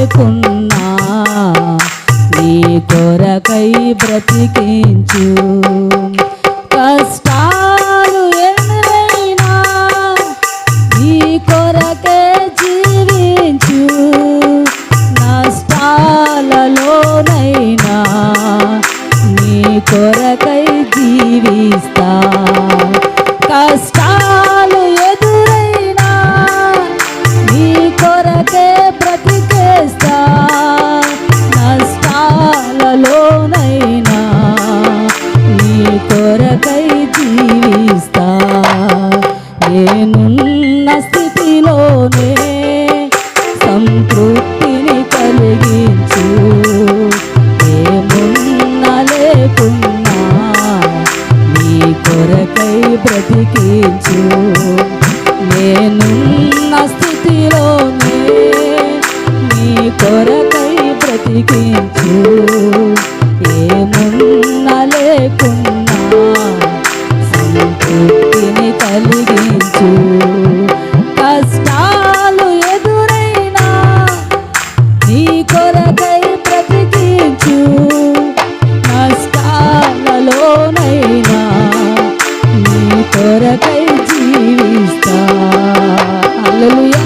లేకున్నా నీ కొరకై బ్రతికించు. కష్టాలు ఎన్నైనా నీ కొరకే జీవించు. నష్టాలలోనైనా నీ కొరకై జీవిస్తా. కష్టా నష్టాలలోనైనా నీ కొరకై జీవిస్తా. నేనున్న స్థితిలోనే సంతృప్తిని కలిగించు. ఏమున్న లేకున్నా నీ కొరకై బ్రతికించు. నేనున్న స్థితిలోనే నీ కొరకై బ్రతికించు ఏమున్న లేకున్నా సంతృప్తిని కలిగించు కష్టాలు ఎదురైనా నీ కొరకై బ్రతికించు నష్టాలలోనైనా జీవిస్తా. అల్లలుయా